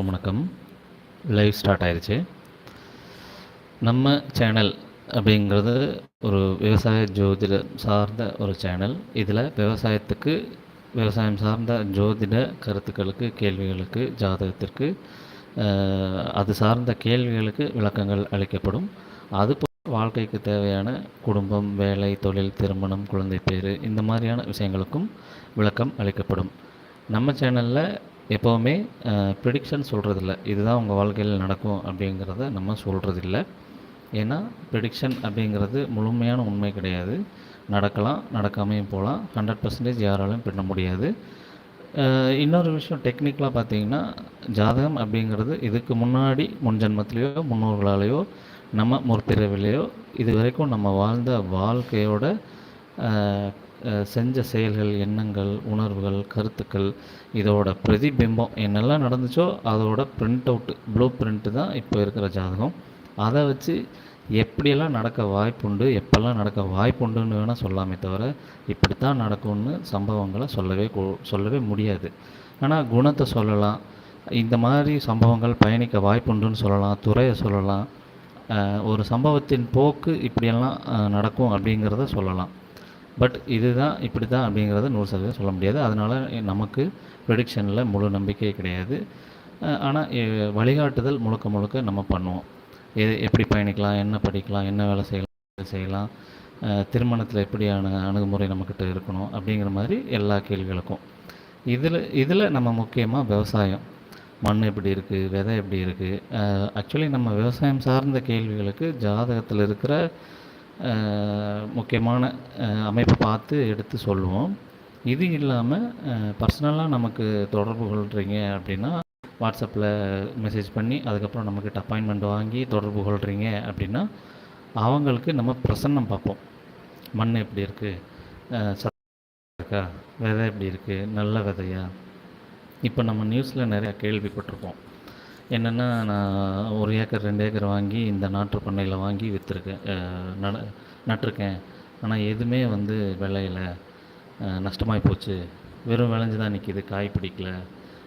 எல்லாருக்கும் வணக்கம். Live start ஆயிடுச்சு நம்ம சேனல் அப்படிங்கிறது ஒரு விவசாய ஜோதிட சார்ந்த ஒரு சேனல் இதில் விவசாயத்துக்கு விவசாயம் சார்ந்த ஜோதிட கருத்துக்களுக்கு கேள்விகளுக்கு ஜாதகத்திற்கு அது சார்ந்த கேள்விகளுக்கு விளக்கங்கள் அளிக்கப்படும். அது வாழ்க்கைக்கு தேவையான குடும்பம் வேலை தொழில் திருமணம் குழந்தை பேர் இந்த மாதிரியான விஷயங்களுக்கும் விளக்கம் அளிக்கப்படும். நம்ம சேனலில் எப்போவுமே ப்ரிடிக்ஷன் சொல்கிறதில்ல இதுதான் உங்கள் வாழ்க்கையில் நடக்கும் அப்படிங்கிறத நம்ம சொல்கிறதில்ல ஏன்னா ப்ரிடிக்ஷன் அப்படிங்கிறது முழுமையான உண்மை கிடையாது. நடக்கலாம் நடக்காமையும் போகலாம். ஹண்ட்ரட் பர்சன்டேஜ் யாராலையும் பண்ண முடியாது. இன்னொரு விஷயம் டெக்னிக்கலாக பார்த்தீங்கன்னா ஜாதகம் அப்படிங்கிறது இதுக்கு முன்னாடி முன் ஜென்மத்திலேயோ முன்னோர்களாலேயோ நம்ம முற்பிறவிலேயோ இது வரைக்கும் நம்ம வாழ்ந்த வாழ்க்கையோட செஞ்ச செயல்கள் எண்ணங்கள் உணர்வுகள் கருத்துக்கள் இதோட பிரதிபிம்பம் என்னெல்லாம் நடந்துச்சோ அதோட பிரிண்ட் அவுட்டு ப்ளூ பிரிண்ட்டு தான் இப்போ இருக்கிற ஜாதகம். அதை வச்சு எப்படியெல்லாம் நடக்க வாய்ப்புண்டு எப்பெல்லாம் நடக்க வாய்ப்புண்டுன்னு வேணால் சொல்லாமே தவிர இப்படித்தான் நடக்கும்னு சம்பவங்களை சொல்லவே சொல்லவே முடியாது. ஆனால் குணத்தை சொல்லலாம். இந்த மாதிரி சம்பவங்கள் பயணிக்க வாய்ப்புண்டுன்னு சொல்லலாம் துறையை சொல்லலாம். ஒரு சம்பவத்தின் போக்கு இப்படியெல்லாம் நடக்கும் அப்படிங்கிறத சொல்லலாம். பட் இதுதான் இப்படி தான் அப்படிங்கிறத நூறு சதவீதம் சொல்ல முடியாது. அதனால் நமக்கு ப்ரெடிக்ஷனில் முழு நம்பிக்கை கிடையாது. ஆனால் வழிகாட்டுதல் முழுக்க முழுக்க நம்ம பண்ணுவோம். எது எப்படி பயணிக்கலாம் என்ன படிக்கலாம் என்ன வேலை செய்யலாம் செய்யலாம் திருமணத்தில் எப்படியான அணுகுமுறை நம்மக்கிட்ட இருக்கணும் அப்படிங்கிற மாதிரி எல்லா கேள்விகளுக்கும். இதில் இதில் நம்ம முக்கியமாக விவசாயம். மண் எப்படி இருக்குது விதை எப்படி இருக்குது ஆக்சுவலி நம்ம விவசாயம் சார்ந்த கேள்விகளுக்கு ஜாதகத்தில் இருக்கிற முக்கியமான அமைப்பை பார்த்து எடுத்து சொல்லுவோம். இது இல்லாமல் பர்சனலாக நமக்கு தொடர்பு கொள்கிறீங்க அப்படின்னா வாட்ஸ்அப்பில் மெசேஜ் பண்ணி அதுக்கப்புறம் நம்மக்கிட்ட அப்பாயின்மெண்ட் வாங்கி தொடர்பு கொள்கிறீங்க அப்படின்னா அவங்களுக்கு நம்ம பிரசன்னம் பார்ப்போம். மண் எப்படி இருக்குது இருக்கா? விதை எப்படி இருக்குது நல்ல விதையா? இப்போ நம்ம நியூஸில் நிறையா கேள்விப்பட்டிருப்போம் என்னென்னா நான் ஒரு ஏக்கர் ரெண்டு ஏக்கர் வாங்கி இந்த நாற்று பண்ணையில் வாங்கி விற்றுருக்கேன் நட நட்டிருக்கேன். ஆனால் எதுவுமே வந்து விளையில. நஷ்டமாகி போச்சு. வெறும் விளைஞ்சு தான் நிற்கிது காய் பிடிக்கல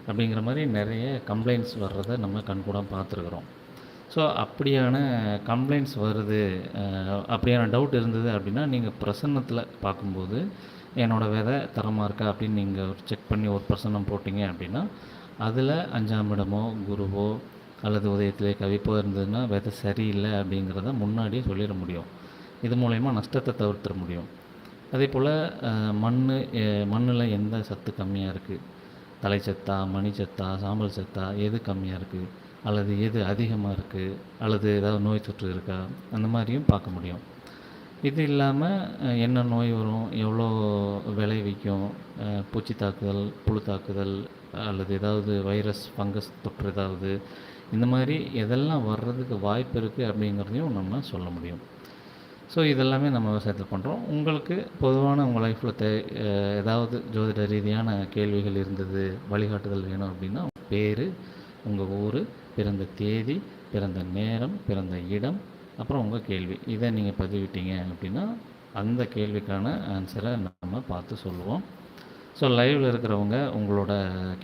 அப்படிங்கிற மாதிரி நிறைய கம்ப்ளைண்ட்ஸ் வர்றதை நம்ம கண்கூடாக பார்த்துருக்குறோம். ஸோ அப்படியான கம்ப்ளைண்ட்ஸ் வருது. அப்படியான டவுட் இருந்தது அப்படின்னா நீங்கள் பிரசன்னத்தில் பார்க்கும்போது என்னோட விதை தரமாக இருக்கா? அப்படின்னு நீங்கள் செக் பண்ணி ஒரு பிரசன்னம் போட்டிங்க அப்படின்னா அதில் அஞ்சாம் இடமோ குருவோ அல்லது உதயத்திலே கவிப்போ இருந்ததுன்னா விதை சரியில்லை அப்படிங்கிறத முன்னாடியே சொல்லிட முடியும். இது மூலயமா நஷ்டத்தை தவிர்த்துட முடியும். அதே போல் மண் மண்ணில் எந்த சத்து கம்மியாக இருக்குது தலைச்சத்தா மணிச்சத்தா சாம்பல் சத்தா எது கம்மியாக இருக்குது அல்லது எது அதிகமாக இருக்குது அல்லது ஏதாவது நோய் தொற்று இருக்கா? அந்த மாதிரியும் பார்க்க முடியும். இது இல்லாமல் என்ன நோய் வரும்? எவ்வளோ விளைவிக்கும்? பூச்சி தாக்குதல் புழு தாக்குதல் அல்லது ஏதாவது வைரஸ் ஃபங்கஸ் தொற்று ஏதாவது இந்த மாதிரி எதெல்லாம் வர்றதுக்கு வாய்ப்பு இருக்குது அப்படிங்கிறதையும் நம்ம சொல்ல முடியும். ஸோ இதெல்லாமே நம்ம விவசாயத்தில் பண்ணுறோம் உங்களுக்கு பொதுவான உங்கள் லைஃப்பில் தே ஏதாவது ஜோதிட ரீதியான கேள்விகள் இருந்தது வழிகாட்டுதல் வேணும் அப்படின்னா உங்கள் பேர் உங்கள் ஊர் பிறந்த தேதி பிறந்த நேரம் பிறந்த இடம் அப்புறம் உங்கள் கேள்வி. இதை நீங்கள் பதிவிட்டீங்க அப்படின்னா அந்த கேள்விக்கான ஆன்சரை நம்ம பார்த்து சொல்லுவோம். ஸோ லைவில் இருக்கிறவங்க உங்களோட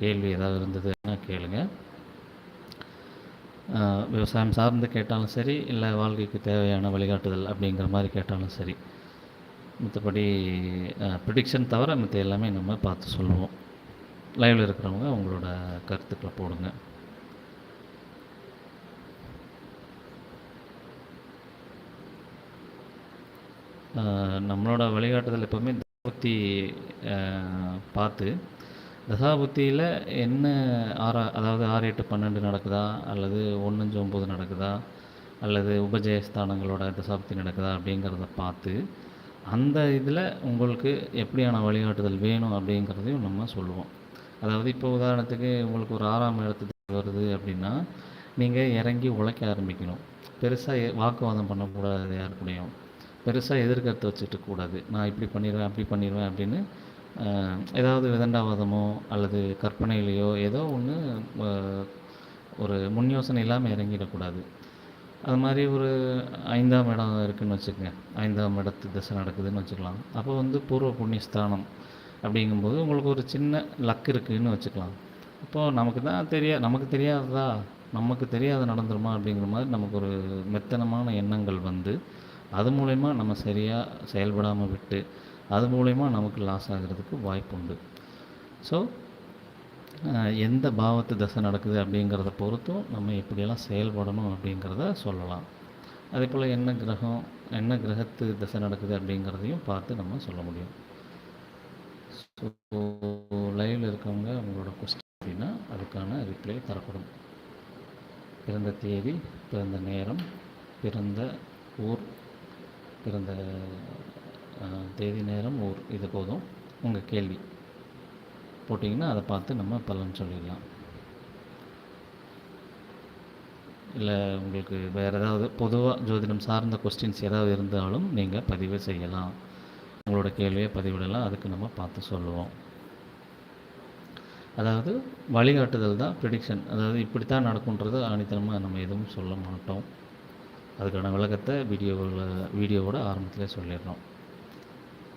கேள்வி ஏதாவது இருந்ததுன்னா கேளுங்க. விவசாயம் சார்ந்து கேட்டாலும் சரி இல்லை வாழ்க்கைக்கு தேவையான வழிகாட்டுதல் அப்படிங்கிற மாதிரி கேட்டாலும் சரி மற்றபடி ப்ரிடிக்ஷன் தவிர மற்ற எல்லாமே நம்ம பார்த்து சொல்லுவோம். லைவில் இருக்கிறவங்க உங்களோட கருத்துக்களை போடுங்க. நம்மளோட வழிகாட்டுதல் எப்போவுமே தசாபுத்தி பார்த்து தசாபுத்தியில் என்ன ஆறா அதாவது ஆறு எட்டு பன்னெண்டு நடக்குதா? அல்லது ஒன்றஞ்சு ஒம்பது நடக்குதா? அல்லது உபஜயஸ்தானங்களோட தசாபுத்தி நடக்குதா? அப்படிங்கிறத பார்த்து அந்த இதில் உங்களுக்கு எப்படியான வழிகாட்டுதல் வேணும் அப்படிங்கிறதையும் நம்ம சொல்லுவோம். அதாவது இப்போ உதாரணத்துக்கு உங்களுக்கு ஒரு ஆறாம் இடத்து வருது அப்படின்னா நீங்கள் இறங்கி உழைக்க ஆரம்பிக்கணும். பெருசாக வாக்குவாதம் பண்ணக்கூடாது யார் கூடயும். பெருசாக எதிர்கருத்து வச்சுட்டு கூடாது. நான் இப்படி பண்ணிடுவேன் அப்படி பண்ணிடுவேன் அப்படின்னு ஏதாவது விதண்டாவாதமோ அல்லது கற்பனையிலையோ ஏதோ ஒன்று ஒரு முன் யோசனை இல்லாமல் இறங்கிடக்கூடாது அது மாதிரி ஒரு ஐந்தாம் இடம் இருக்குதுன்னு வச்சுக்கோங்க. ஐந்தாம் இடத்து திசை நடக்குதுன்னு வச்சுக்கலாம். அப்போ வந்து பூர்வ புண்ணியஸ்தானம் அப்படிங்கும்போது உங்களுக்கு ஒரு சின்ன லக் இருக்குதுன்னு வச்சுக்கலாம். இப்போது நமக்கு தான் தெரியா நமக்கு தெரியாததா? நமக்கு தெரியாத நடந்துருமா அப்படிங்கிற மாதிரி நமக்கு ஒரு மெத்தனமான எண்ணங்கள் வந்து அது மூலயமா நம்ம சரியாக செயல்படாமல் விட்டு அது மூலயமா நமக்கு லாஸ் ஆகிறதுக்கு வாய்ப்பு உண்டு. ஸோ எந்த பாவத்து தசை நடக்குது அப்படிங்கிறத பொறுத்தும் நம்ம எப்படியெல்லாம் செயல்படணும் அப்படிங்கிறத சொல்லலாம். அதே போல் என்ன கிரகம் என்ன கிரகத்து தசை நடக்குது அப்படிங்கிறதையும் பார்த்து நம்ம சொல்ல முடியும். ஸோ லைவில் இருக்கவங்க அவங்களோட கொஸ்டின் அப்படின்னா அதுக்கான ரிப்ளை தரப்படும். பிறந்த தேதி பிறந்த நேரம் பிறந்த ஊர் பிறந்த தேதி நேரம் ஊர் இது போதும். உங்கள் கேள்வி. போட்டிங்கன்னா அதை பார்த்து நம்ம பலன் சொல்லிடலாம். இல்லை உங்களுக்கு வேறு ஏதாவது பொதுவாக ஜோதிடம் சார்ந்த கொஸ்டின்ஸ் ஏதாவது இருந்தாலும் நீங்கள் பதிவு செய்யலாம். உங்களோட கேள்வியை பதிவிடலாம். அதுக்கு நம்ம பார்த்து சொல்லுவோம். அதாவது வழிகாட்டுதல் தான் ப்ரிடிக்ஷன் அதாவது இப்படி தான் நடக்குன்றது ஆணித்தனமாக நம்ம எதுவும் சொல்ல மாட்டோம். அதுக்கான விளக்கத்தை வீடியோவில் வீடியோவோட ஆரம்பத்திலே சொல்லிடுறோம்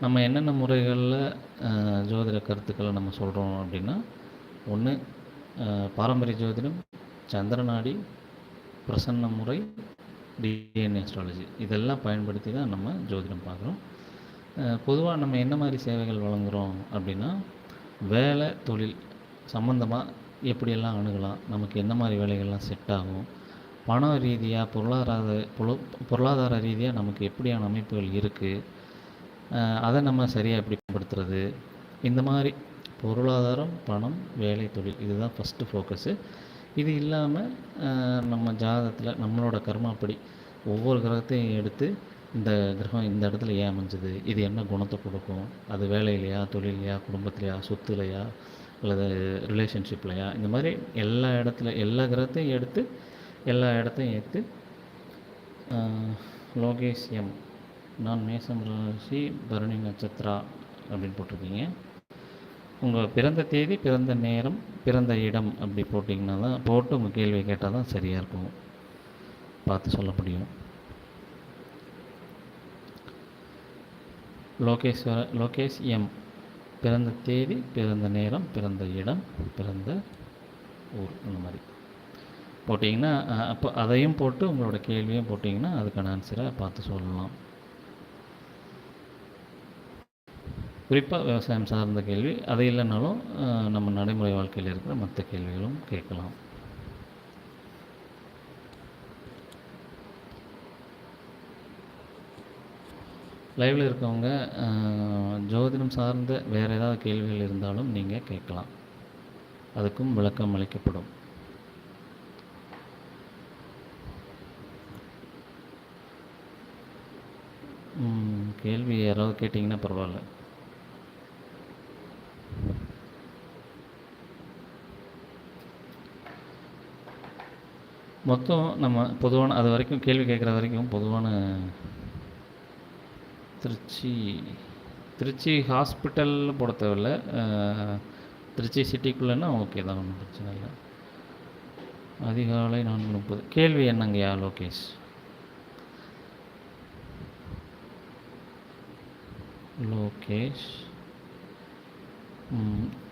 நம்ம என்னென்ன முறைகளில் ஜோதிட கருத்துக்களை நம்ம சொல்கிறோம் அப்படின்னா ஒன்று பாரம்பரிய ஜோதிடம் சந்திரநாடி பிரசன்ன முறை டிஎன்ஏ அஸ்ட்ராலஜி இதெல்லாம் பயன்படுத்தி தான் நம்ம ஜோதிடம் பார்க்குறோம். பொதுவாக நம்ம என்ன மாதிரி சேவைகள் வழங்குகிறோம் அப்படின்னா வேலை தொழில் சம்மந்தமாக எப்படியெல்லாம் அணுகலாம் நமக்கு என்ன மாதிரி வேலைகள்லாம் செட் ஆகும் பண ரீதியாக பொருளாதார பொரு பொருளாதார ரீதியாக நமக்கு எப்படியான அமைப்புகள் இருக்குது அதை நம்ம சரியாக எப்படி பயன்படுத்துறது? இந்த மாதிரி பொருளாதாரம் பணம் வேலை தொழில் இதுதான் ஃபஸ்ட்டு ஃபோக்கஸு இது இல்லாமல் நம்ம ஜாதகத்தில் நம்மளோட கர்மாப்படி ஒவ்வொரு கிரகத்தையும் எடுத்து இந்த கிரகம் இந்த இடத்துல ஏன் அமைஞ்சது? இது என்ன குணத்தை கொடுக்கும்? அது வேலையிலையா தொழிலையா குடும்பத்திலையா சொத்துலையா அல்லது ரிலேஷன்ஷிப்லையா இந்த மாதிரி எல்லா இடத்துல எல்லா கிரகத்தையும் எடுத்து எல்லா இடத்தையும் ஏற்று லோகேஷ் எம். நான் மேசம் ராசி பரணி நட்சத்திரா அப்படின்னு போட்டிருக்கீங்க. உங்கள் பிறந்த தேதி பிறந்த நேரம் பிறந்த இடம் அப்படி போட்டிங்கன்னா தான் போட்டு உங்கள் கேள்வி கேட்டால் தான் சரியாக இருக்கும். பார்த்து சொல்ல முடியும். லோகேஸ்வர லோகேஷ் எம். பிறந்த தேதி பிறந்த நேரம் பிறந்த இடம் பிறந்த ஊர் அந்த மாதிரி. போட்டிங்கன்னா அப்போ அதையும் போட்டு உங்களோட கேள்வியும் போட்டிங்கன்னா அதுக்கான ஆன்சரை பார்த்து சொல்லலாம். குறிப்பாக விவசாயம் சார்ந்த கேள்வி அது இல்லைனாலும் நம்ம நடைமுறை வாழ்க்கையில் இருக்கிற மற்ற கேள்விகளும் கேட்கலாம். லைவில் இருக்கவங்க ஜோதிடம் சார்ந்த வேறு ஏதாவது கேள்விகள் இருந்தாலும் நீங்கள் கேட்கலாம். அதுக்கும் விளக்கம் அளிக்கப்படும். கேள்வி யாராவது கேட்டிங்கன்னா பரவாயில்ல. மொத்தம் நம்ம பொதுவான அது வரைக்கும் கேள்வி கேட்குற வரைக்கும் பொதுவான திருச்சி திருச்சி ஹாஸ்பிட்டல் போட தேவையில்ல. திருச்சி சிட்டிக்குள்ளேன்னா ஓகே தான் ஒன்றும் பிரச்சனை இல்லை. அதிகாலை நான்கு முப்பது. கேள்வி என்னங்கய்யா லோகேஷ்? லோகேஷ்.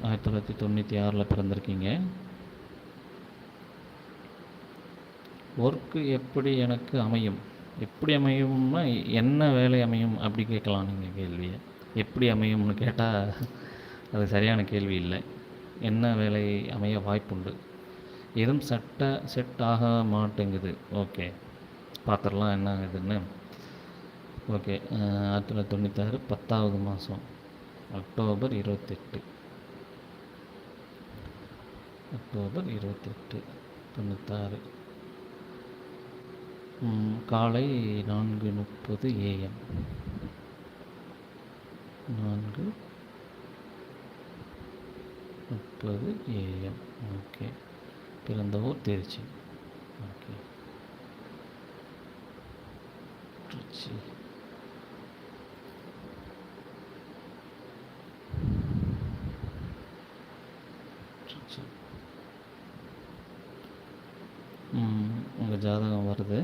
ஆயிரத்தி தொள்ளாயிரத்தி தொண்ணூற்றி ஆறில் பிறந்திருக்கீங்க. ஒர்க்கு எப்படி எனக்கு அமையும்? எப்படி அமையும்னா என்ன வேலை அமையும் அப்படி கேட்கலாம் நீங்கள் கேள்வியை. எப்படி அமையும்னு கேட்டால் அது சரியான கேள்வி இல்லை. என்ன வேலை அமைய வாய்ப்புண்டு? எதுவும் சட்ட செட் ஆக மாட்டேங்குது. ஓகே பார்த்துடலாம் என்ன இதுன்னு ஓகே ஆயிரத்தி தொள்ளாயிரத்தி தொண்ணூத்தாறு பத்தாவது மாதம் அக்டோபர் இருபத்தெட்டு. அக்டோபர் இருபத்தெட்டு தொண்ணூத்தாறு. காலை நான்கு முப்பது ஏஎம் நான்கு முப்பது ஏஎம் ஓகே பிறந்த ஊர் திருச்சி. ஓகே. திருச்சி. உங்கள் ஜாதகம் வருது.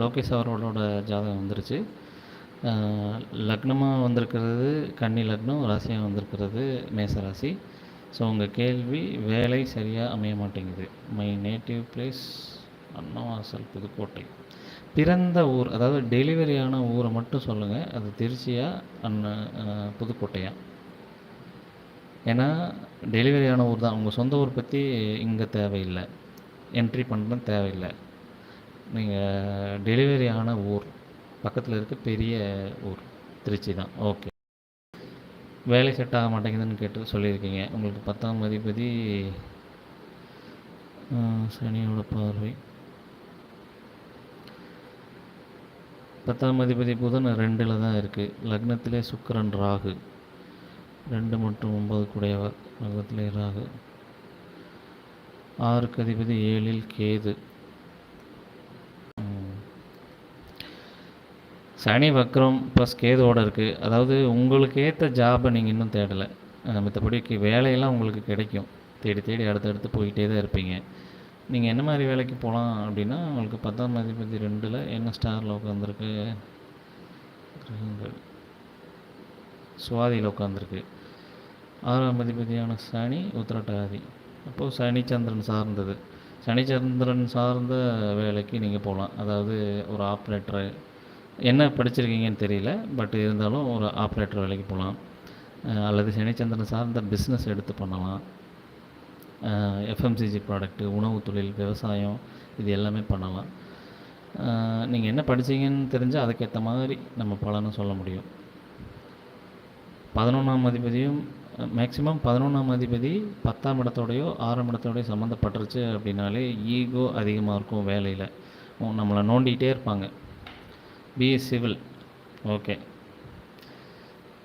லோகேஷ் அவர்களோட ஜாதகம் வந்துருச்சு. லக்னமாக வந்திருக்கிறது கன்னி லக்னம் ராசியாக வந்திருக்கிறது மேச ராசி ஸோ உங்கள் கேள்வி வேலை சரியாக அமைய மாட்டேங்குது. My native place Annavasal Pudukkottai. பிறந்த ஊர் அதாவது டெலிவரியான ஊரை மட்டும் சொல்லுங்கள் அது திருச்சியா அண்ணா புதுக்கோட்டையா? ஏன்னா டெலிவரியான ஊர் தான். உங்கள் சொந்த ஊர் பற்றி இங்கே தேவையில்லை. என்ட்ரி பண்ணுறது தேவையில்லை. நீங்கள் டெலிவரி ஆன ஊர் பக்கத்தில் இருக்க பெரிய ஊர் திருச்சி தான். ஓகே வேலை செட் ஆக மாட்டேங்குதுன்னு கேட்டு சொல்லியிருக்கீங்க. உங்களுக்கு பத்தாம் அதிபதி சனியோட பார்வை. பத்தாம் அதிபதி புதன் ரெண்டில் தான் இருக்குது லக்னத்திலே சுக்கரன் ராகு. ரெண்டு மற்றும் ஒன்பது கூடையவர். லக்னத்திலே ராகு. ஆறுக்கு அதிபதி ஏழில் கேது. சனி வக்ரம் ப்ளஸ் கேதுவோட இருக்குது அதாவது உங்களுக்கு ஏற்ற ஜாபை நீங்கள் இன்னும் தேடலை. மற்றபடிக்கு வேலையெல்லாம் உங்களுக்கு கிடைக்கும். தேடி தேடி அடுத்தடுத்து போயிட்டே தான் இருப்பீங்க. நீங்கள் என்ன மாதிரி வேலைக்கு போகலாம் அப்படின்னா உங்களுக்கு பத்தாம் அதிபதி ரெண்டில் என்ன ஸ்டாரில் உட்காந்துருக்கு கிரகங்கள். சுவாதியில் உட்காந்துருக்கு ஆறாம் அதிபதியான சனி உத்திரட்டாதி. அப்போது சனி சந்திரன் சார்ந்தது. சனிச்சந்திரன் சார்ந்த வேலைக்கு நீங்கள் போகலாம் அதாவது ஒரு ஆப்ரேட்டரு என்ன படிச்சிருக்கீங்கன்னு தெரியல பட் இருந்தாலும் ஒரு ஆப்ரேட்டர் வேலைக்கு போகலாம். அல்லது சனிச்சந்திரன் சார்ந்த பிஸ்னஸ் எடுத்து பண்ணலாம். எஃப்எம்சிஜி ப்ராடக்ட்டு உணவு தொழில் விவசாயம் இது எல்லாமே பண்ணலாம். நீங்கள் என்ன படிச்சீங்கன்னு தெரிஞ்சால் அதுக்கேற்ற மாதிரி நம்ம பலனும் சொல்ல முடியும். பதினொன்றாம் அதிபதியும் மேக்சிமம் பதினொன்றாம் அதிபதி பத்தாம் இடத்தோடையோ ஆறாம் இடத்தோடையோ சம்மந்தப்பட்டுருச்சு அப்படின்னாலே ஈகோ அதிகமாக இருக்கும் வேலையில். நம்மளை நோண்டிகிட்டே இருப்பாங்க. BA civil okay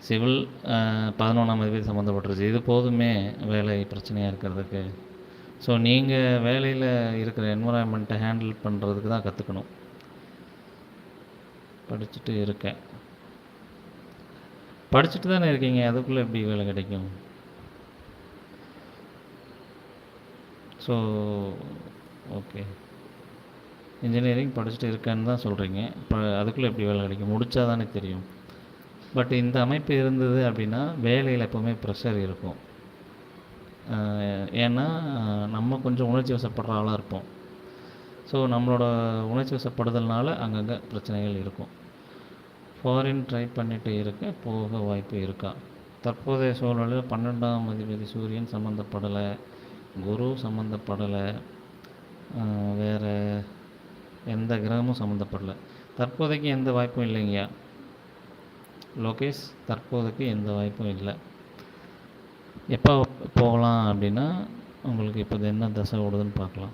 civil uh, பதினொன்றாம் அதிபதி சம்மந்தப்பட்டுருச்சு இது போதுமே வேலை பிரச்சனையாக இருக்கிறதுக்கு. ஸோ நீங்கள் வேலையில் இருக்கிற என்வரான்மெண்ட்டை ஹேண்டில் பண்ணுறதுக்கு தான் கற்றுக்கணும் படிச்சுட்டு இருக்கேன். படிச்சுட்டு தானே இருக்கீங்க? அதுக்குள்ளே எப்படி வேலை கிடைக்கும்? ஸோ ஓகே இன்ஜினியரிங் படிச்சுட்டு இருக்கேன்னு தான் சொல்கிறீங்க இப்போ அதுக்குள்ளே எப்படி வேலை கிடைக்கும்? முடித்தா தானே தெரியும். பட் இந்த அமைப்பு இருந்தது அப்படின்னா வேலையில் எப்போவுமே ப்ரெஷர் இருக்கும். ஏன்னா நம்ம கொஞ்சம் உணர்ச்சி வசப்படுற ஆளாக இருப்போம். ஸோ நம்மளோட உணர்ச்சி வசப்படுதல்னால அங்கங்கே பிரச்சனைகள் இருக்கும். ஃபாரின் ட்ரை பண்ணிட்டு இருக்க போக வாய்ப்பு இருக்கா? தற்போதைய சூழலில் பன்னெண்டாம் அதிபதி சூரியன் சம்மந்தப்படலை குரு சம்மந்தப்படலை வேறு எந்த கிரகமும் சம்மந்தப்படல தற்போதைக்கு எந்த வாய்ப்பும் இல்லைங்கய்யா. லோகேஷ் தற்போதைக்கு எந்த வாய்ப்பும் இல்லை. எப்போ போகலாம் அப்படின்னா உங்களுக்கு இப்போ என்ன தசை ஓடுதுன்னு பார்க்கலாம்.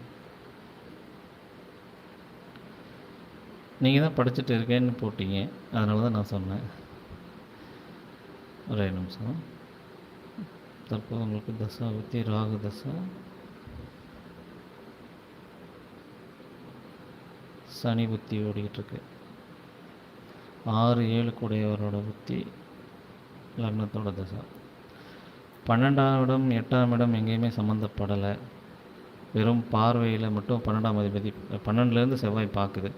நீங்கள் தான் படிச்சுட்டு இருக்கேன்னு போட்டீங்க. அதனால தான் நான் சொன்னேன். ஒரே நிமிஷம். தற்போது உங்களுக்கு தசை பற்றி ராகு தசை சனி புத்தி ஓடிக்கிட்டுருக்கு. ஆறு ஏழு கூடையவரோட புத்தி லக்னத்தோட தசை. பன்னெண்டாம் இடம் எட்டாம் இடம் எங்கேயுமே சம்மந்தப்படலை வெறும் பார்வையில் மட்டும் பன்னெண்டாம் அதிபதி பன்னெண்டுலேருந்து செவ்வாய் பார்க்குது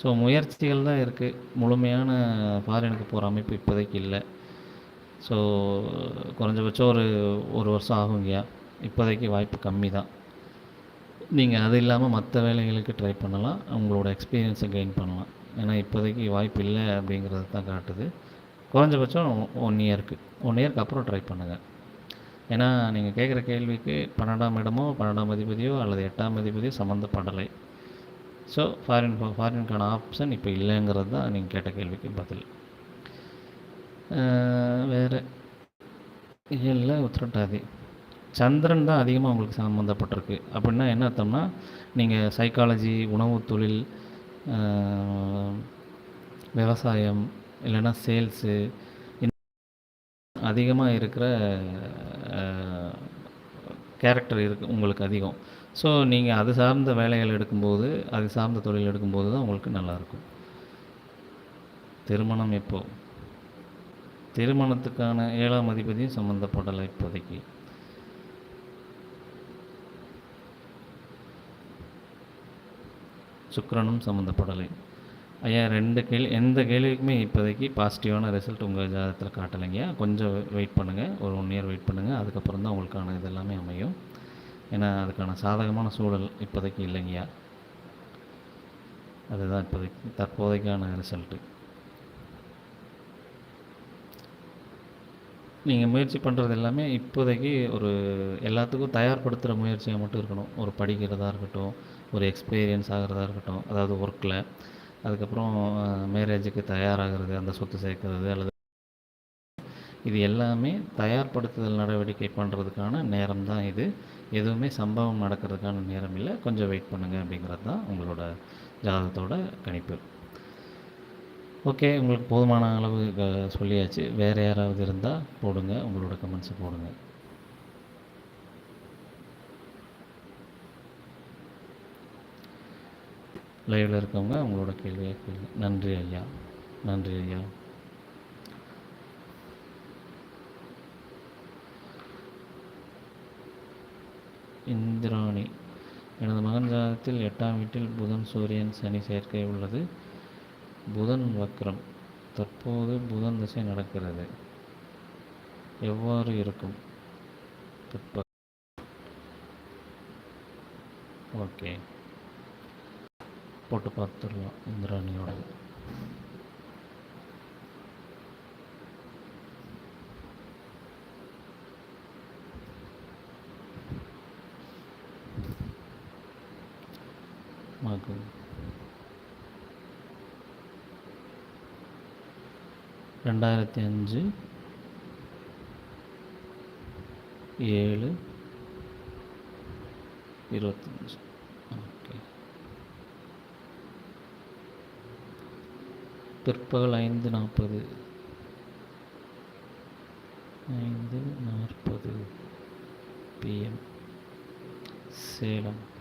ஸோ முயற்சிகள் தான் இருக்குது முழுமையான ஃபாரினுக்கு போகிற அமைப்பு இப்போதைக்கு இல்லை. ஸோ குறைஞ்சபட்சம் ஒரு ஒரு வருஷம் ஆகுங்கய்யா. இப்போதைக்கு வாய்ப்பு கம்மி தான் நீங்கள் அது இல்லாமல் மற்ற வேலைகளுக்கு ட்ரை பண்ணலாம். உங்களோட எக்ஸ்பீரியன்ஸை கெயின் பண்ணலாம். ஏன்னா இப்போதைக்கு வாய்ப்பு இல்லை அப்படிங்கிறது தான் காட்டுது. குறைஞ்சபட்சம் ஒன் இயருக்கு ஒன் இயருக்கு அப்புறம் ட்ரை பண்ணுங்கள் ஏன்னா நீங்கள் கேட்குற கேள்விக்கு பன்னெண்டாம் இடமோ பன்னெண்டாம் அதிபதியோ அல்லது எட்டாம் அதிபதியோ சம்மந்தப்படலை. ஸோ ஃபாரின் ஃபாரினுக்கான ஆப்ஷன் இப்போ இல்லைங்கிறது தான் நீங்கள் கேட்ட கேள்விக்கு பதில். வேறு. இல்லை உத்திரட்டாதி. சந்திரன் தான் அதிகமாக உங்களுக்கு சம்மந்தப்பட்டிருக்கு அப்படின்னா என்ன அர்த்தம்னா நீங்கள் சைக்காலஜி உணவு தொழில் விவசாயம் இல்லைன்னா சேல்ஸு அதிகமாக இருக்கிற கேரக்டர் இருக்குது உங்களுக்கு அதிகம். ஸோ நீங்கள் அது சார்ந்த வேலைகள் எடுக்கும்போது அது சார்ந்த தொழில் எடுக்கும்போது தான் உங்களுக்கு நல்லாயிருக்கும் திருமணம் எப்போது திருமணத்துக்கான ஏழாம் அதிபதியும் சம்மந்தப்படலை இப்போதைக்கு. சுக்கரனும் சம்மந்தப்படலை ஐயா ரெண்டு கேள்வி எந்த கேள்விக்குமே இப்போதைக்கு பாசிட்டிவான ரிசல்ட் உங்கள் ஜாதகத்தில் காட்டலைங்க. கொஞ்சம் வெயிட் பண்ணுங்கள் ஒரு ஒன் இயர் வெயிட் பண்ணுங்கள் அதுக்கப்புறம் தான் உங்களுக்கான இது எல்லாமே அமையும். ஏன்னா அதுக்கான சாதகமான சூழல் இப்போதைக்கு இல்லைங்கய்யா அதுதான் இப்போதைக்கு தற்போதைக்கான ரிசல்ட்டு நீங்கள் முயற்சி பண்ணுறது எல்லாமே இப்போதைக்கு ஒரு எல்லாத்துக்கும் தயார்படுத்துகிற முயற்சியாக மட்டும் இருக்கணும். ஒரு படிக்கிறதா இருக்கட்டும் ஒரு எக்ஸ்பீரியன்ஸ் ஆகிறதா இருக்கட்டும். அதாவது ஒர்க்கில் அதுக்கப்புறம் மேரேஜுக்கு தயாராகிறது அந்த சொத்து சேர்க்கறது அல்லது இது எல்லாமே தயார்படுத்துதல் நடவடிக்கை பண்ணுறதுக்கான நேரம் தான் இது. எதுவுமே சம்பவம் நடக்கிறதுக்கான நேரம் இல்லை. கொஞ்சம் வெயிட் பண்ணுங்கள் அப்படிங்கிறது தான் உங்களோட ஜாதகத்தோட கணிப்பு. ஓகே உங்களுக்கு போதுமான அளவு க- சொல்லியாச்சு. வேறு யாராவது இருந்தால் போடுங்க. உங்களோட கமெண்ட்ஸை போடுங்க. லைவில் இருக்கவங்க அவங்களோட கேள்வியை கேள்வி நன்றி ஐயா. நன்றி ஐயா. இந்திராணி. எனது மகன் ஜாதகத்தில் எட்டாம் வீட்டில் புதன் சூரியன் சனி சேர்க்கை உள்ளது. புதன் வக்ரம். தற்போது புதன் திசை நடக்கிறது. எவ்வாறு இருக்கும்? பிற்ப ஓகே. போட்டு பார்த்துடலாம் இந்திராணியோட மகு ரெண்டாயிரத்தி அஞ்சு. ஏழு. இருபத்தஞ்சி. பிற்பகல் ஐந்து நாற்பது. ஐந்து நாற்பது பிஎம் சேலம்.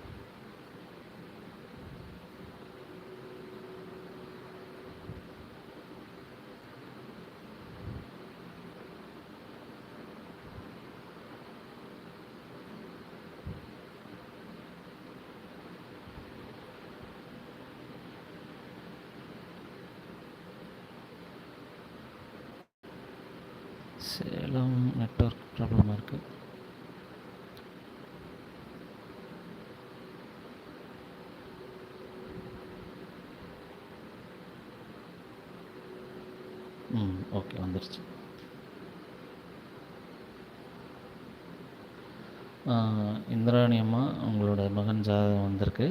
இந்திராணி அம்மா உங்களோட மகன் ஜாதகம் வந்திருக்கு.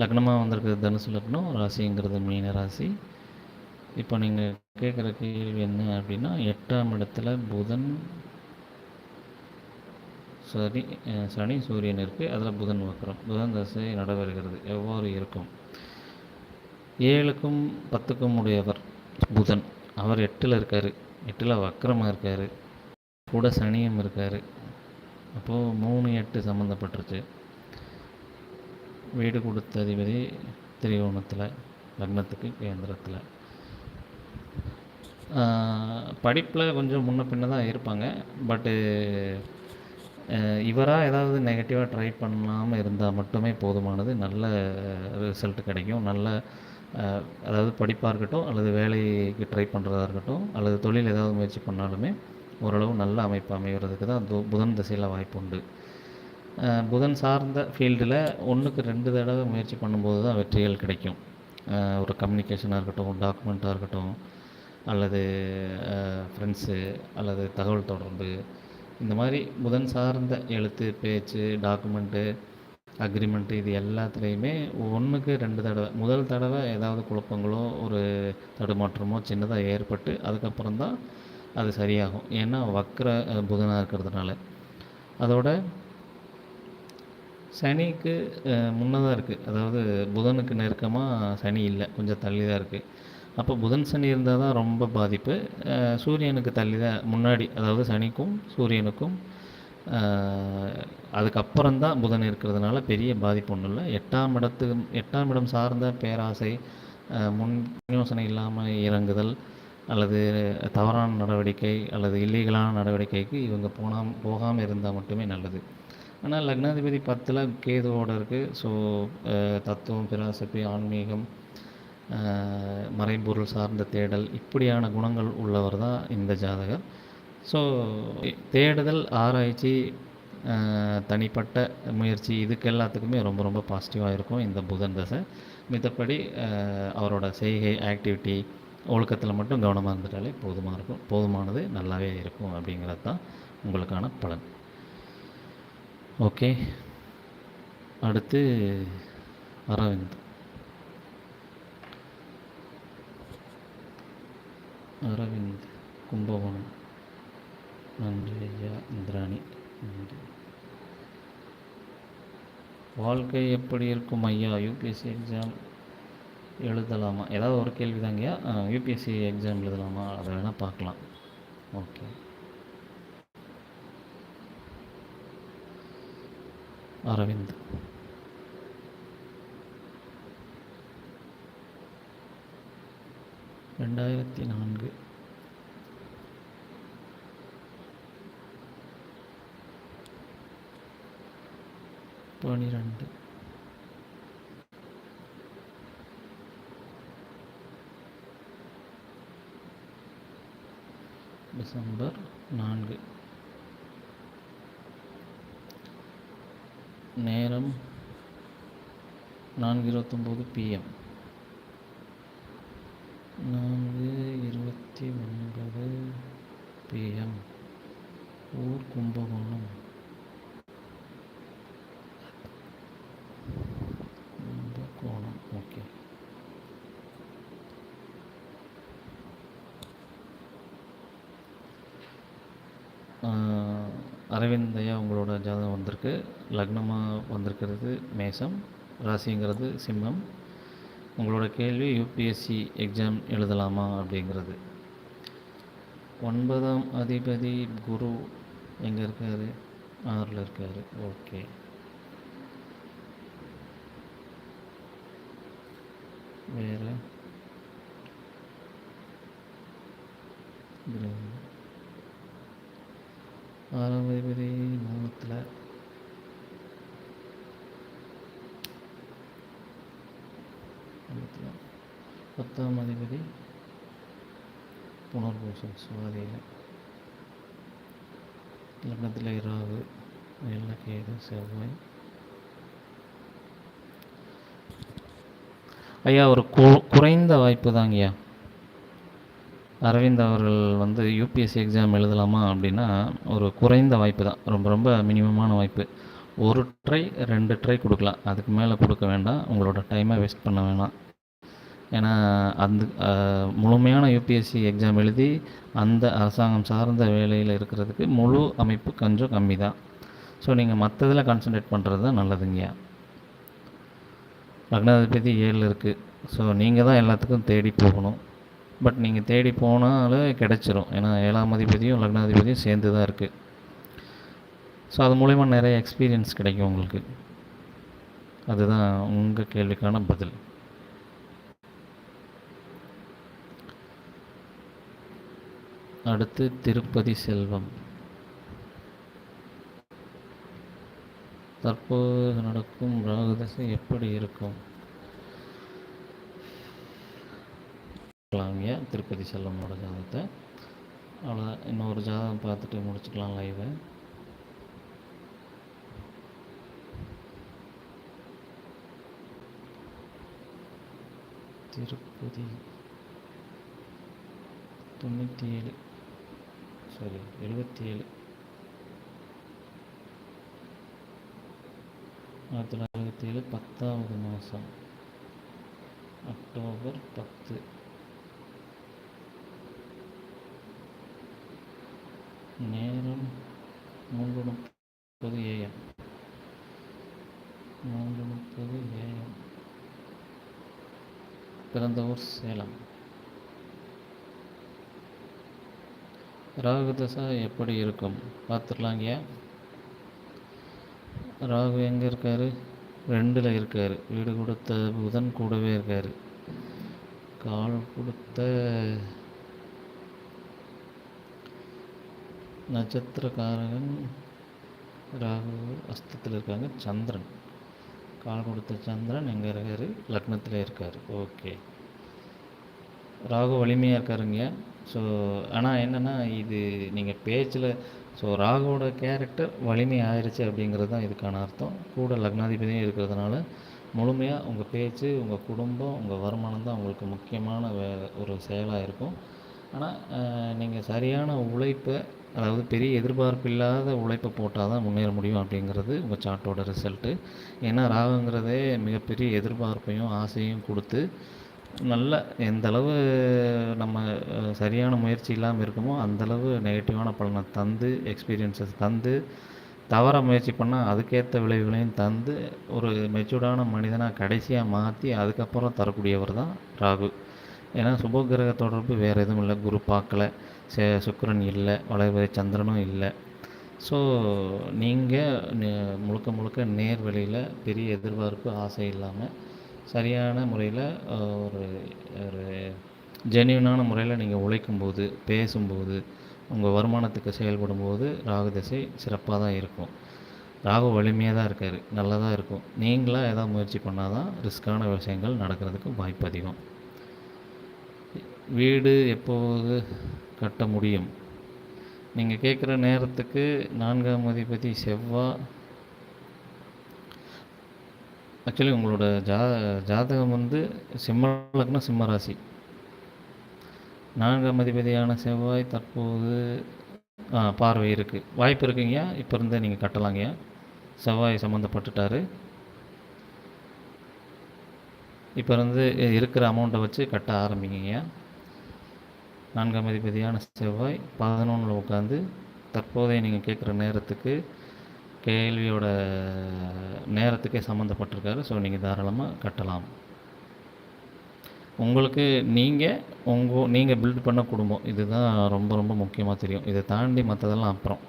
லக்னமாக வந்திருக்கிறது தனுசு லக்னம் ராசிங்கிறது மீன ராசி. இப்போ நீங்கள் கேட்குற கேள்வி என்ன அப்படின்னா எட்டாம் இடத்துல புதன் சனி சனி சூரியன் இருக்குது அதில் புதன் வக்கரம். புதன் தசை நடைபெறுகிறது. எவ்வாறு இருக்கும்? ஏழுக்கும் பத்துக்கும் உடையவர் புதன். அவர் எட்டில் இருக்கார். எட்டில் வக்கரமாக இருக்கார். கூட சனியும் இருக்கார். அப்போது மூணு எட்டு சம்மந்தப்பட்டுருச்சு வீடு கொடுத்த அதிபதி திரிகோணத்தில் லக்னத்துக்கு கேந்திரத்தில். படிப்பில் கொஞ்சம் முன்ன பின்ன தான் இருப்பாங்க. பட்டு இவராக ஏதாவது நெகட்டிவாக ட்ரை பண்ணாமல் இருந்தால் மட்டுமே போதுமானது. நல்ல ரிசல்ட் கிடைக்கும். நல்ல அதாவது படிப்பாக இருக்கட்டும் அல்லது வேலைக்கு ட்ரை பண்ணுறதா இருக்கட்டும் அல்லது தொழில் ஏதாவது முயற்சி பண்ணாலுமே ஓரளவு நல்ல அமைப்பு அமைகிறதுக்கு தான் புதன் திசையில் வாய்ப்பு உண்டு. புதன் சார்ந்த ஃபீல்டில் ஒன்றுக்கு ரெண்டு தடவை முயற்சி பண்ணும்போது தான் வெற்றிகள் கிடைக்கும். ஒரு கம்யூனிகேஷனாக இருக்கட்டும் டாக்குமெண்ட்டாக இருக்கட்டும் அல்லது ஃப்ரெண்ட்ஸு அல்லது தகவல் தொடர்பு. இந்த மாதிரி புதன் சார்ந்த எழுத்து பேச்சு டாக்குமெண்ட்டு அக்ரிமெண்ட்டு இது எல்லாத்துலேயுமே ஒன்றுக்கு ரெண்டு தடவை முதல் தடவை ஏதாவது குழப்பங்களோ ஒரு தடுமாற்றமோ சின்னதாக ஏற்பட்டு அதுக்கப்புறம் தான் அது சரியாகும். ஏன்னா வக்ர புதனாக இருக்கிறதுனால. அதோட சனிக்கு முன்னதாக இருக்குது அதாவது புதனுக்கு நெருக்கமாக சனி இல்லை. கொஞ்சம் தள்ளி தான் இருக்குது அப்போ புதன் சனி இருந்தால் தான் ரொம்ப பாதிப்பு. சூரியனுக்கு தள்ளி தான் முன்னாடி அதாவது சனிக்கும் சூரியனுக்கும் அதுக்கப்புறம் தான் புதன் இருக்கிறதுனால பெரிய பாதிப்பு ஒன்றும் இல்லை. எட்டாம் இடத்துக்கு எட்டாம் இடம் சார்ந்த பேராசை முன் யோசனை இல்லாமல் இறங்குதல் அல்லது தவறான நடவடிக்கை அல்லது இல்லீகலான நடவடிக்கைக்கு இவங்க போனால் போகாமல் இருந்தால் மட்டுமே நல்லது. ஆனால் லக்னாதிபதி பத்தில் கேதுவோட இருக்குது ஸோ தத்துவம் பிராசபி ஆன்மீகம் மறைபொருள் சார்ந்த தேடல் இப்படியான குணங்கள் உள்ளவர் தான் இந்த ஜாதகர். ஸோ தேடுதல் ஆராய்ச்சி தனிப்பட்ட முயற்சி இதுக்கு எல்லாத்துக்குமே ரொம்ப ரொம்ப பாசிட்டிவாக இருக்கும் இந்த புதன் தசை. மித்தபடி அவரோட செய்கை ஆக்டிவிட்டி ஒழுக்கத்தில் மட்டும் கவனமாக இருந்துட்டாலே போதுமாக இருக்கும். போதுமானது நல்லாவே இருக்கும் அப்படிங்கிறது தான் உங்களுக்கான பலன். ஓகே. அடுத்து அரவிந்த். அரவிந்த் கும்பகோணம். நன்றி ஐயா இந்திராணி. நன்றி. வாழ்க்கை எப்படி இருக்கும் ஐயா? UPSC exam. எழுதலாமா? ஏதாவது ஒரு கேள்வி தாங்கய்யா யூபிஎஸ்சி எக்ஸாம் எழுதலாமா? அதை வேணால் பார்க்கலாம். ஓகே அரவிந்த். ரெண்டாயிரத்தி நான்கு. பனிரெண்டு. டிசம்பர் நான்கு. நேரம் நான்கு இருபத்தொம்போது பிஎம் நான்கு இருபத்தி ஒன்பது பிஎம் ஊர் கும்பகோணம் கும்பகோணம் ஓகே ஆஹ், அரவிந்த் ஐயா உங்களோட ஜாதகம் வந்திருக்கு. லக்னமாக வந்திருக்கிறது மேசம் ராசிங்கிறது சிம்மம். உங்களோட கேள்வி யூபிஎஸ்சி எக்ஸாம் எழுதலாமா அப்படிங்கிறது. ஒன்பதாம் அதிபதி குரு எங்கே இருக்கார்? ஆறில் இருக்கார். ஓகே. வேறு? ஆறாம் அதிபதி பத்தாம் அதிபதி புனர்பூசம் சுவாதியில். லக்னத்தில் ராகு வெள்ள கேது செவ்வாய். ஐயா ஒரு கு குறைந்த வாய்ப்பு தாங்கய்யா. அரவிந்த் அவர்கள் வந்து யூபிஎஸ்சி எக்ஸாம் எழுதலாமா அப்படின்னா ஒரு குறைந்த வாய்ப்பு தான். ரொம்ப ரொம்ப மினிமமான வாய்ப்பு. ஒரு ட்ரை ரெண்டு ட்ரை கொடுக்கலாம். அதுக்கு மேலே கொடுக்க வேண்டாம். உங்களோட டைமை வேஸ்ட் பண்ண வேணாம். ஏன்னா அந்த முழுமையான யூபிஎஸ்சி எக்ஸாம் எழுதி அந்த அரசாங்கம் சார்ந்த வேலையில் இருக்கிறதுக்கு முழு அமைப்பு கொஞ்சம் கம்மி தான். ஸோ நீங்கள் மற்றதில் கான்சன்ட்ரேட் பண்ணுறது தான் நல்லதுங்கய்யா லக்னாதிபதி ஏழில் இருக்குது ஸோ நீங்கள் தான் எல்லாத்துக்கும் தேடி போகணும். பட் நீங்கள் தேடி போனாலே கிடச்சிரும். ஏன்னா ஏழாம் அதிபதியும் லக்னாதிபதியும் சேர்ந்து தான் இருக்குது ஸோ அது மூலயமா நிறைய எக்ஸ்பீரியன்ஸ் கிடைக்கும் உங்களுக்கு. அதுதான் உங்கள் கேள்விக்கான பதில். அடுத்து திருப்பதி செல்வம். தற்போது நடக்கும் ராகுதசை எப்படி இருக்கும்? பார்க்கலாங்க திருப்பதி செல்லமோட ஜாதகத்தை. அவ்வளோ இன்னொரு ஜாதகம் பார்த்துட்டு முடிச்சுக்கலாம் லைவை. திருப்பதி தொண்ணூற்றி ஏழு சாரி எழுபத்தி ஏழு ஆயிரத்தி தொள்ளாயிரத்தி எழுபத்தி ஏழு பத்தாவது மாதம் அக்டோபர் பத்து. நேரம் மூன்று முப்பது ஏஎம் மூன்று முப்பது ஏஎம் பிறந்த ஊர் சேலம். ராகு தசை எப்படி இருக்கும்? பார்த்துடலாங்கய்யா ராகு எங்கே இருக்கார்? ரெண்டில் இருக்கார். வீடு கொடுத்த புதன் கூடவே இருக்கார். கால் கொடுத்த நட்சத்திரக்காரகன் ராகு அஸ்தத்தில் இருக்காங்க. சந்திரன். கால் கொடுத்த சந்திரன் எங்கே இருக்கார்? லக்னத்தில் இருக்கார். ஓகே. ராகு வலிமையாக இருக்காருங்க ஸோ ஆனால் என்னென்னா இது நீங்கள் பேச்சில் ஸோ ராகுவோட கேரக்டர் வலிமை ஆயிடுச்சு அப்படிங்கிறது தான் இதுக்கான அர்த்தம். கூட லக்னாதிபதியும் இருக்கிறதுனால முழுமையாக உங்கள் பேச்சு உங்கள் குடும்பம் உங்கள் வருமானம் தான் உங்களுக்கு முக்கியமான வே ஒரு செயலாக இருக்கும். ஆனால் நீங்கள் சரியான உழைப்பை அதாவது பெரிய எதிர்பார்ப்பு இல்லாத உழைப்பை போட்டால் தான் முன்னேற முடியும் அப்படிங்கிறது உங்கள் சார்ட்டோட ரிசல்ட்டு ஏன்னா ராகுங்கிறதே மிகப்பெரிய எதிர்பார்ப்பையும் ஆசையும் கொடுத்து நல்ல எந்தளவு நம்ம சரியான முயற்சி இல்லாமல் இருக்குமோ அந்தளவு நெகட்டிவான பலனை தந்து எக்ஸ்பீரியன்ஸஸ் தந்து தவற முயற்சி பண்ணால் அதுக்கேற்ற விளைவுகளையும் தந்து ஒரு மெச்சூர்டான மனிதனாக கடைசியாக மாற்றி அதுக்கப்புறம் தரக்கூடியவர் தான் ராகு. ஏன்னா சுபகிரக தொடர்பு வேறு எதுவும் இல்லை. குரு பார்க்கல. சே சுக்கிரன் இல்லை. வளர்வதை சந்திரனும் இல்லை. ஸோ நீங்கள் முழுக்க முழுக்க நேர் வழியில் பெரிய எதிர்பார்ப்பு ஆசை இல்லாமல் சரியான முறையில் ஒரு ஒரு ஜென்யூனான முறையில் நீங்கள் உழைக்கும்போது பேசும்போது உங்கள் வருமானத்துக்கு செயல்படும்போது ராகு திசை சிறப்பாக தான் இருக்கும். ராகு வலிமையாக தான் இருக்கார் நல்லா தான் இருக்கும். நீங்களாக எதாவது முயற்சி பண்ணால் தான் ரிஸ்க்கான விஷயங்கள் நடக்கிறதுக்கு வாய்ப்பு அதிகம். வீடு எப்போது கட்ட முடியும்? நீங்கள் கேட்குற நேரத்துக்கு நான்காம் அதிபதி செவ்வாய் ஆக்சுவலி உங்களோட ஜா ஜாதகம் வந்து சிம்ம லக்னம் சிம்ம ராசி. நான்காம் அதிபதியான செவ்வாய் தற்போது பார்வை இருக்குது வாய்ப்பு இருக்குங்கய்யா? இப்போ இருந்தே நீங்கள் கட்டலாங்கய்யா? செவ்வாய் சம்மந்தப்பட்டுட்டாரு இப்போ இருந்து இருக்கிற அமௌண்ட்டை வச்சு கட்ட ஆரம்பிங்கய்யா? நான்காம் அதிபதியான செவ்வாய் பதினொன்றில் உட்காந்து தற்போதைய நீங்கள் கேட்குற நேரத்துக்கு கேள்வியோட நேரத்துக்கே சம்மந்தப்பட்டிருக்காரு ஸோ நீங்கள் தாராளமாக கட்டலாம். உங்களுக்கு நீங்கள் உங்கள் நீங்கள் பில்ட் பண்ண குடும்பம் இதுதான் ரொம்ப ரொம்ப முக்கியமாக தெரியும். இதை தாண்டி மற்றதெல்லாம் அப்புறம்.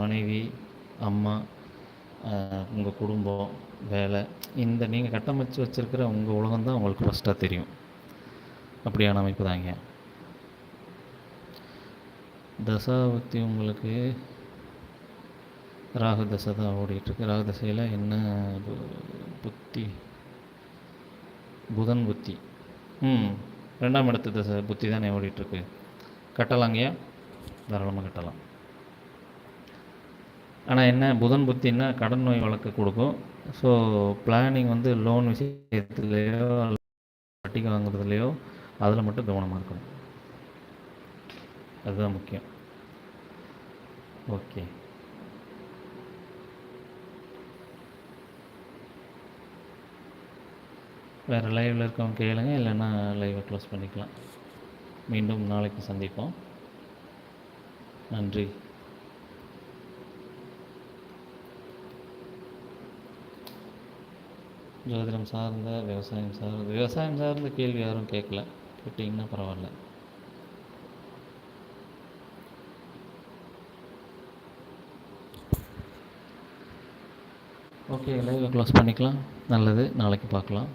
மனைவி அம்மா உங்கள் குடும்பம் வேலை இந்த நீங்கள் கட்டமைச்சு வச்சுருக்கிற உங்கள் உலகம் தான் உங்களுக்கு ஃபஸ்ட்டாக தெரியும். அப்படியான அமைப்பு தாங்க தசாவத்தி உங்களுக்கு ராகு தசை தான் ஓடிட்டுருக்கு. ராகு தசையில் என்ன பு- புத்தி. புதன் புத்தி. ம். ரெண்டாம் இடத்து தசை புத்தி தானே ஓடிட்டுருக்கு. கட்டலாங்கய்யா? தாராளமாக கட்டலாம். ஆனால் என்ன? புதன் புத்தின்னா கடன் நோய் வழக்கு கொடுக்கும். ஸோ பிளானிங் வந்து லோன் விஷயத்துலேயோ வட்டிக்கு வாங்குறதுலையோ அதில் மட்டும் கவனமாக இருக்கணும். அதுதான் முக்கியம். ஓகே வேறு லைவில் இருக்கவங்க கேளுங்க இல்லைன்னா லைவை க்ளோஸ் பண்ணிக்கலாம். மீண்டும் நாளைக்கு சந்திப்போம். நன்றி. ஜோதிடம் சார்ந்த விவசாயம் சார்ந்த விவசாயம் சார்ந்த கேள்வி யாரும் கேட்கல. கேட்டிங்கன்னா பரவாயில்ல. ஓகே லைவை க்ளோஸ் பண்ணிக்கலாம். நல்லது. நாளைக்கு பார்க்கலாம்.